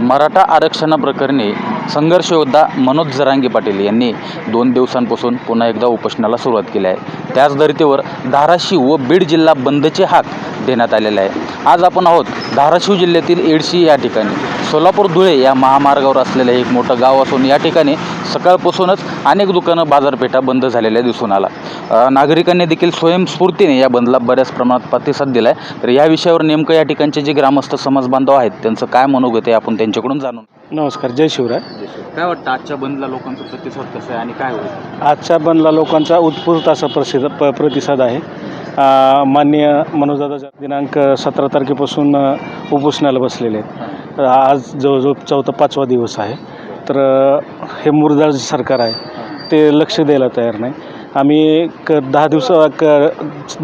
मराठा आरक्षणाप्रकरणी संघर्षयोद्धा मनोज जरांगे पाटील यांनी दोन दिवसांपासून पुन्हा एकदा उपोषणाला सुरुवात केली आहे. त्याच धर्तीवर धाराशिव व बीड जिल्हा बंदचे हाक देण्यात आलेले आहे. आज आपण आहोत धाराशिव जिल्ह्यातील एडशी या ठिकाणी. सोलापूर धुळे या महामार्गावर असलेलं एक मोठं गाव असून या ठिकाणी सकाळपासूनच अनेक दुकानं बाजारपेठा बंद झालेल्या दिसून आला. नागरिकांनी देखील स्वयंस्फूर्तीने या बंदला बऱ्याच प्रमाणात प्रतिसाद दिला आहे तर या विषयावर नेमकं या ठिकाणचे जे ग्रामस्थ समाज बांधव आहेत त्यांचं काय मनोगत आहे आपण त्यांच्याकडून जाणून नमस्कार जय शिवराय. काय वाटतं आजच्या बंदला लोकांचा प्रतिसाद कसा आहे आणि काय होईल? आजच्या बंदला लोकांचा उत्स्फूर्त असा प्रसिद्ध प प्रतिसाद आहे. आ, माननीय मनोजदादा दिनांक सतरा तारखेपासून उपोषणाला बसलेले आहेत. आज जवळजवळ चौथा पाचवा दिवस आहे. तर हे मुरदाळ जे सरकार आहे ते लक्ष द्यायला तयार नाही. आम्ही क दहा दिवस क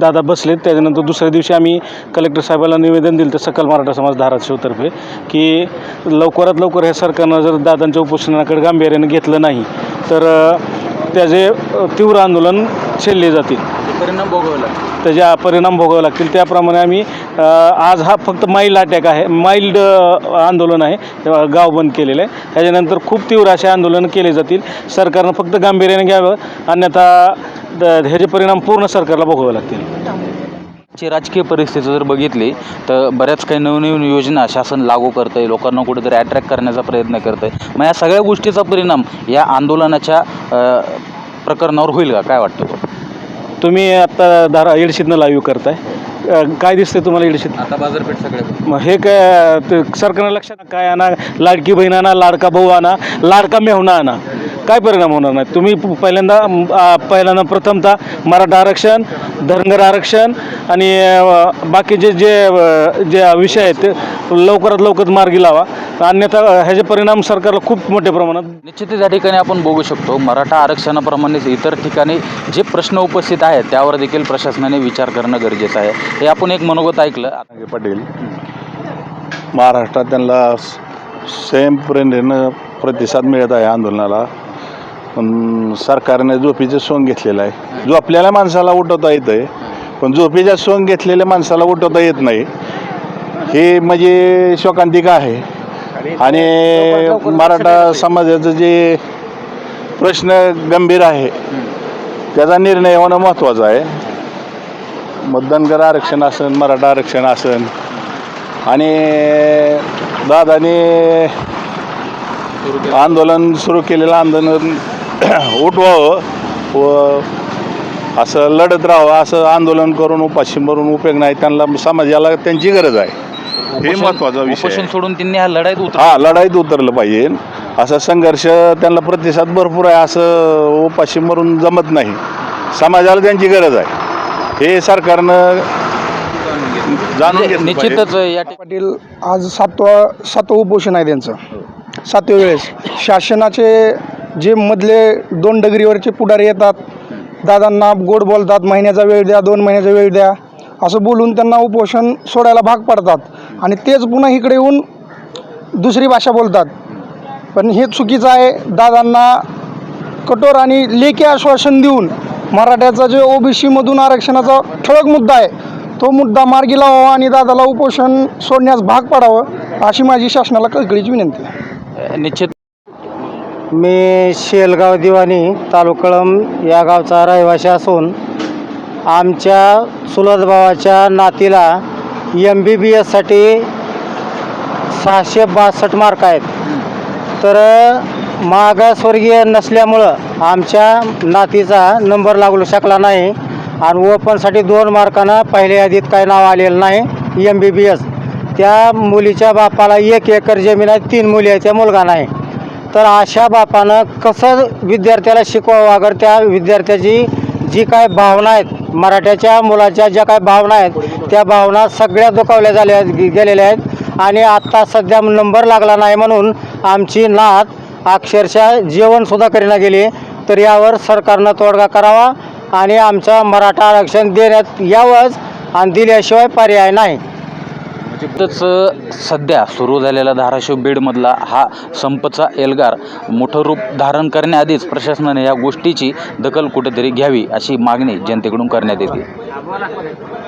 दादा बसलेत त्याच्यानंतर दुसऱ्या दिवशी आम्ही कलेक्टर साहेबाला निवेदन दिलं तर सकल मराठा समाज धाराशिवतर्फे की लवकरात लवकर ह्या सरकारनं जर दादांच्या उपोषणाकडे गांभीर्याने घेतलं नाही तर त्याचे तीव्र आंदोलन छेडले जातील. परिणाम भोगावे लागतील. त्याचे परिणाम भोगावे लागतील. त्याप्रमाणे आम्ही अ, आज हा फक्त माइल्ड अटॅक आहे माइल्ड आंदोलन आहे अ, गाव बंद केलेलं आहे. ह्याच्यानंतर खूप तीव्र असे आंदोलन केले जातील. सरकारनं फक्त गांभीर्याने घ्यावं अन्यथा द- ह्याचे परिणाम पूर्ण सरकारला भोगावे लागतील. ची राजकीय परिस्थिती जर बघितली तर बऱ्याच काही नवनवीन योजना शासन लागू करतं आहे लोकांना कुठेतरी अट्रॅक्ट करण्याचा प्रयत्न करतं आहे मग या सगळ्या गोष्टीचा परिणाम या आंदोलनाच्या अ, प्रकरणावर होईल का? काय वाटतं? तुम्ही आत्ता धारा एडशीतनं लाईव्ह करताय. अ, काय दिसतंय तुम्हाला एडशीत आता बाजारपेठ सगळे मग हे काय ते सरकारनं लक्षात काय आणा लाडकी बहीण आणा लाडका भाऊ आणा लाडका मेहुणा आणा. काय परिणाम होणार नाही? तुम्ही प- पहिल्यांदा म, आ, पहिल्यांदा प्रथमतः मराठा आरक्षण धनगर आरक्षण आणि अ, बाकीचे जे अ, जे विषय आहेत ते लवकरात लवकर मार्गी लावा. अन्यथा ह्याचे परिणाम सरकारला खूप मोठ्या प्रमाणात. निश्चितच या ठिकाणी आपण बघू शकतो मराठा आरक्षणाप्रमाणेच इतर ठिकाणी जे प्रश्न उपस्थित आहेत त्यावर देखील प्रशासनाने विचार करणं गरजेचं आहे. हे आपण एक मनोगत ऐकलं. पाटील महाराष्ट्रात त्यांना स्वयंप्रेरणेनं प्रतिसाद मिळत आहे आंदोलनाला. पण सरकारने झोपीचं सोंग घेतलेलं आहे. झोपलेल्या माणसाला उठवता येतं आहे पण झोपीच्या सोंग घेतलेल्या माणसाला उठवता येत नाही. हे म्हणजे शोकांतिका आहे. आणि मराठा समाजाचं जे प्रश्न गंभीर आहे त्याचा निर्णय होणं महत्त्वाचं आहे. मतदानकर आरक्षण असन मराठा आरक्षण असन. आणि दादाने आंदोलन सुरू केलेलं आंदोलन उठवावं व असं लढत राहावं असं आंदोलन करून उपाशी मरून उपयोग नाही त्यांना समाजाला त्यांची गरज आहे. हे महत्त्वाचा विषय उपोषण आहे. सोडून त्यांनी ह्या लढाईत उतर हा लढाईत उतरलं पाहिजे. असा संघर्ष त्यांना प्रतिसाद भरपूर आहे असं उपाशी मरून जमत नाही. समाजाला त्यांची गरज आहे. हे सरकारनं जाणून म्हणजे घेतलं पाहिजे. निश्चितच या ठिकाणी पाटील आज सातवा सातवं उपोषण आहे त्यांचं. सातव्या वेळेस. शासनाचे जे मधले दोन डगरीवरचे पुढारी येतात दादांना गोड बोलतात महिन्याचा वेळ द्या दोन महिन्याचा वेळ द्या. असं बोलून त्यांना उपोषण सोडायला भाग पडतात. आणि तेच पुन्हा इकडे येऊन दुसरी भाषा बोलतात. पण हे चुकीचं आहे. दादांना कठोर आणि लेखी आश्वासन देऊन मराठ्याचा जे ओबीसीमधून आरक्षणाचा ठळक मुद्दा आहे तो मुद्दा मार्गी लावावा आणि दादाला उपोषण सोडण्यास भाग पाडावं अशी माझी शासनाला कळकळीची विनंती आहे. निश्चित. मी शेलगाव दिवाणी तालुकळम या गावचा रहिवासी असून आमच्या चुलत भावाच्या नातीला एम बी बी एससाठी सहाशे बासष्ट मार्क आहेत. तर मागासवर्गीय नसल्यामुळं आमच्या नातीचा नंबर लागू शकला नाही आणि ओपनसाठी दोन मार्कानं पहिल्या यादीत काही नाव आलेलं नाही एम बी बी एस त्या मुलीच्या बापाला एक एकर जमीन आहे तीन मुली आहेत त्या मुलगा नाही. तर अशा बापानं कसं विद्यार्थ्याला शिकवावं अगर त्या विद्यार्थ्याची जी काय भावना आहेत मराठ्याच्या मुलाच्या ज्या काय भावना आहेत त्या भावना सगळ्या दुखावल्या झाल्या गेलेल्या आहेत. आणि आत्ता सध्या नंबर लागला नाही म्हणून आमची नात अक्षरशः जेवणसुद्धा करीना गेली तर यावर सरकारनं तोडगा करावा आणि आमचं मराठा आरक्षण देण्यात यावंच आणि दिल्याशिवाय पर्याय नाही. सध्या सुरू झालेला धाराशिव बीडमधला हा संपचा एल्गार मोठं रूप धारण करण्याआधीच प्रशासनाने या गोष्टीची दखल कुठेतरी घ्यावी अशी मागणी जनतेकडून करण्यात येते.